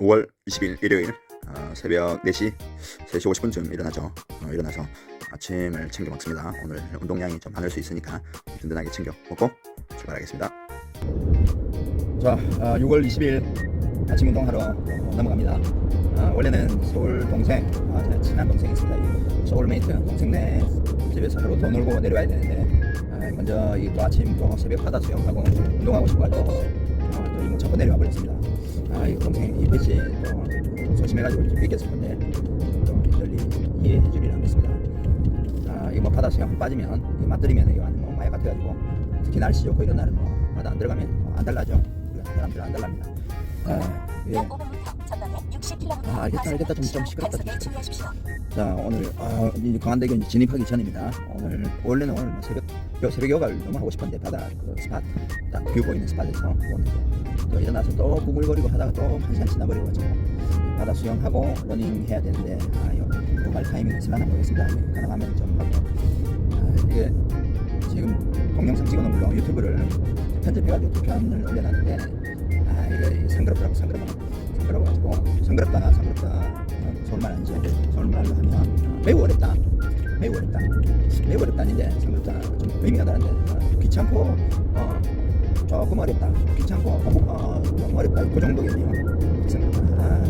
5월 20일 일요일 어, 새벽 4시 3시 50분쯤 일어나죠. 어, 일어나서 아침을 챙겨 먹습니다. 오늘 운동량이 좀 많을 수 있으니까 든든하게 챙겨 먹고 출발하겠습니다. 자, 아, 6월 20일 아침 운동하러 어, 넘어갑니다. 아, 원래는 서울 동생, 아, 제 친한 동생이 있습니다. 이 소울메이트 동생네 집에서 하루 더 놀고 내려와야 되는데 아, 먼저 이 또 아침 또 새벽 바다 수영하고 운동하고 싶어가지고 아, 또 이모 잡고 내려와 버렸습니다. 아, 이 동생 이 빛이 또 소심해가지고 이렇게 뺏겼을 건데 또 널리 이해해 주리라 믿습니다. 아, 이거 뭐 바다 수영 빠지면 이 맞들이면 이거 뭐 마약 같아가지고 특히 날씨 좋고 이런 날은 뭐 바다 안 들어가면 뭐안 달라죠. 사람들 안 달랍니다. 아, 예. 약 5분부터 전방에 60km 아, 알겠다, 알겠다. 좀- 좀 시끄럽다, 좀. 자 오늘 아, 이 이제 진입하기 전입니다. 오늘 원래는 오늘 뭐 새벽 요, 새벽 요가를 너무 하고 싶었는데 바다 그 스팟 딱 뷰 보이는 스팟에서 오는데 또 일어나서 또 구글거리고 하다가 또 한 시간 지나버리고 가지고 바다 수영하고 러닝 해야 되는데 아요 도갈 타이밍이 있으려나 모르겠습니다. 가능하면 좀 아, 이게 지금 동영상 찍어놓은 물론 유튜브를 편집해가지고 두 편을 올려놨는데 아 이거 상그럽더라고 상그럽 상그러워가지고 상그럽다 상그럽다. 어, 서울말 아니지 서울말로 하면 어, 매우 어렵다. 매우 어렵다. 매우 어렵다 아닌데 상그럽다. 좀 의미가 다른데. 어, 귀찮고 어, 조금 어렵다. 귀찮고 어, 좀 어렵다. 그 정도겠네요. 상그럽다 아,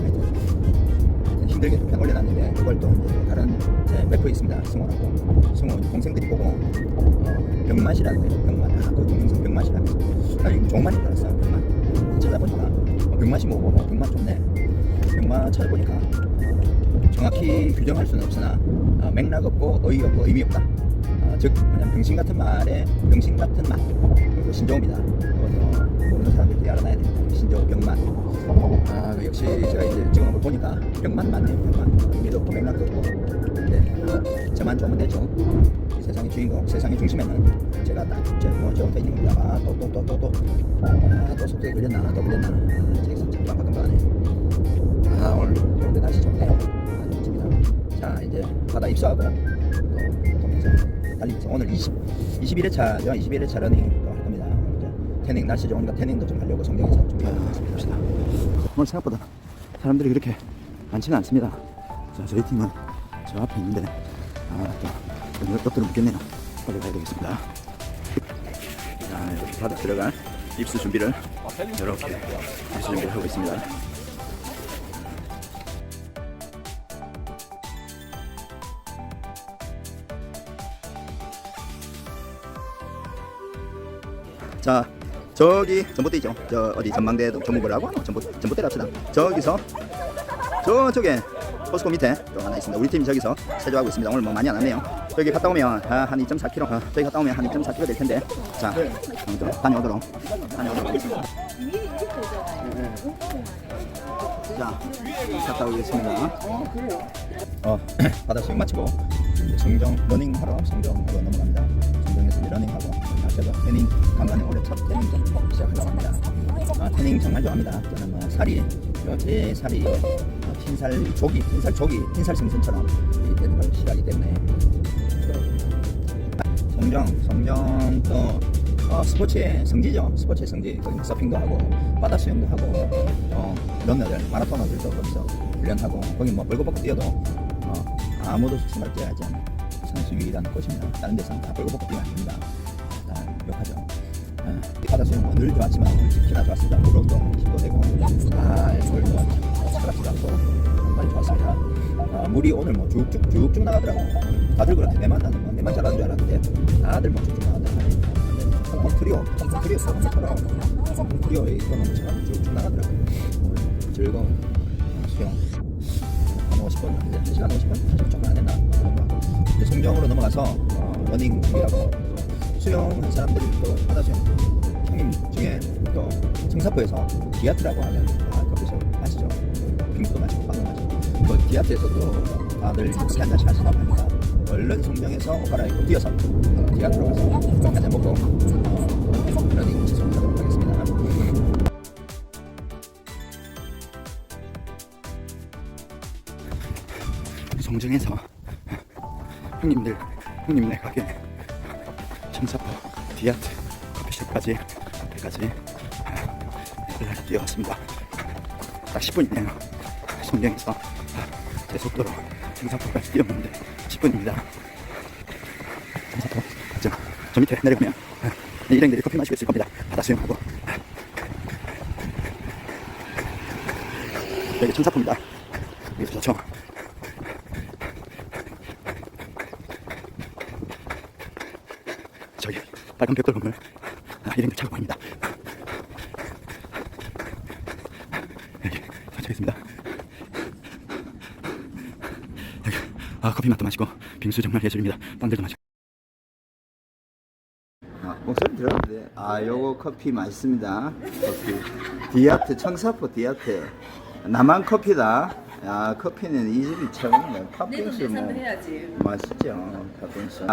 힘들게 두편 올려놨는데 그걸 또 다른 제 래퍼 있습니다. 승호라고. 승호 동생들이 보고 어, 병맛이라고 해요. 병맛. 아그 동영상 병맛이라면서 아 이거 줄 알았어 병맛. 찾아보니까 어, 병맛이 뭐고? 어, 병맛 좋네. 병맛 찾아보니까 어, 정확히 규정할 수는 없으나 어, 맥락 없고 어이 없고 의미 없다 어, 즉 그냥 병신 같은 말에 병신 같은 맛. 그리고 신조어입니다. 그래서 모르는 사람들이 알아놔야 됩니다. 신조어 병맛. 아그 역시 제가 이제 찍어놓은 걸 보니까 병맛 맞네요 병맛. 없고 맥락도 없고. 근데 저만 좋으면 되죠. 이 세상의 주인공 세상의 중심에는 제가 딱 제, 뭐, 저부터 있는 겁니다. 아 또 또또 또또 아 또 속도에 걸렸나? 또 걸렸나? 아, 저기서 참 깜빡깜빡하네 아 오늘 좋은데 날씨 좋네요. 아 좋습니다. 자 이제 바다 입수하고 오늘 20 21회차죠 21회차 러닝 또할 겁니다. 태닝 날씨 좋으니까 태닝도 좀 하려고 성경에서 준비하고 있습니다. 오늘 생각보다 사람들이 그렇게 많지는 않습니다. 자 저희 팀은 저 앞에 있는데 아 또 오늘 것들을 묻겠네요. 빨리 가야 되겠습니다. 자 이렇게 바다 들어갈 입수 준비를 이렇게 입수 준비를 하고 있습니다 자 저기 전봇대 있죠? 저 어디 전망대도 전문부라고 하나 전봇 전봇대를 합시다. 저기서 저쪽에 포스코 밑에 또 하나 있습니다. 우리 팀이 저기서 세조하고 있습니다. 오늘 뭐 많이 안 왔네요. 저기 갔다 오면 아, 한 2.4km 아, 저기 갔다 오면 한 2.4km 될 텐데. 자 음, 좀 다녀오도록. 다녀오도록 하겠습니다. 자 갔다 오겠습니다. 어 바다 수영 마치고 이제 성정 러닝 하러 성정으로 넘어갑니다 러닝하고 앞에서 태닝 간만에 올해 첫 태닝 좀 시작하려고 합니다 아, 태닝 정말 좋아합니다. 저는 뭐 살이 제 살이 어, 흰살 조기, 흰살 조기, 흰살 생선처럼 이 되는 걸 싫어하기 때문에 성정, 성정 또 어, 스포츠의 성지죠. 스포츠의 성지. 서핑도 하고 바다 수영도 하고 어, 러너들, 마라토너들도 거기서 훈련하고 거기 뭐 벌거벗고 뛰어도 어, 아무도 수승할 하지 않는 선수 유일한 곳입니다. 다른 데서는 다 벌거벗고 뛰면 안 됩니다. 다 욕하죠. 어, 바다 수영 늘 좋았지만 특히나 좋았습니다. 물도 힘도 되고 아 물도 차갑지도 않고 정말 좋았습니다. 아, 물이 오늘 뭐 쭉쭉 쭉쭉 나가더라고. 다들 그렇대 내만 나는 뭐 내만 잘하는 줄 알았는데 다들 뭐 쭉쭉 나간다. 홍콩 트리오, 홍콩 트리오스 홍콩처럼 홍콩 트리오의 이거는 쭉쭉 나가더라고. 즐거운 어, 수영 한 50분, 1시간? 50분, 40분 조금 안 하고 이제 송정으로 넘어가서 어, 러닝 준비하고 수영한 사람들이 또 바다 수영 형님 중에 또 청사포에서 디아트라고 하는 아 거기서 아시죠? 빙수도 마시고 빵도 마시고. 그 디아트에서도 다들 커피 한 잔씩 하시나 보니까 얼른 송정에서 옷 갈아입고 뛰어서 디아트로 가서 한잔 먹고 형님들 형님네 가게 청사포 디아트 커피숍까지 앞에까지 연락이 뛰어왔습니다 딱 10분이네요. 성경에서 제 속도로 청사포까지 뛰어오는데 10분입니다. 청사포 저, 저 밑에 내려보면 일행들이 커피 마시고 있을 겁니다. 바다 수영하고 여기 청사포입니다. 여기서 좋죠. 저기 빨간 벽돌 건물 아, 일행들 차고 보입니다. 여기 도착했습니다. 여기 아 커피 맛도 마시고 빙수 정말 예술입니다. 빵들도 마시고. 아, 목소리 들었는데 아 요거 커피 맛있습니다. 커피 디아트 청사포 디아트 남한 커피다. 야 커피는 이 집이 최고입니다. 팥빙수 뭐. 맛있죠 팥빙수.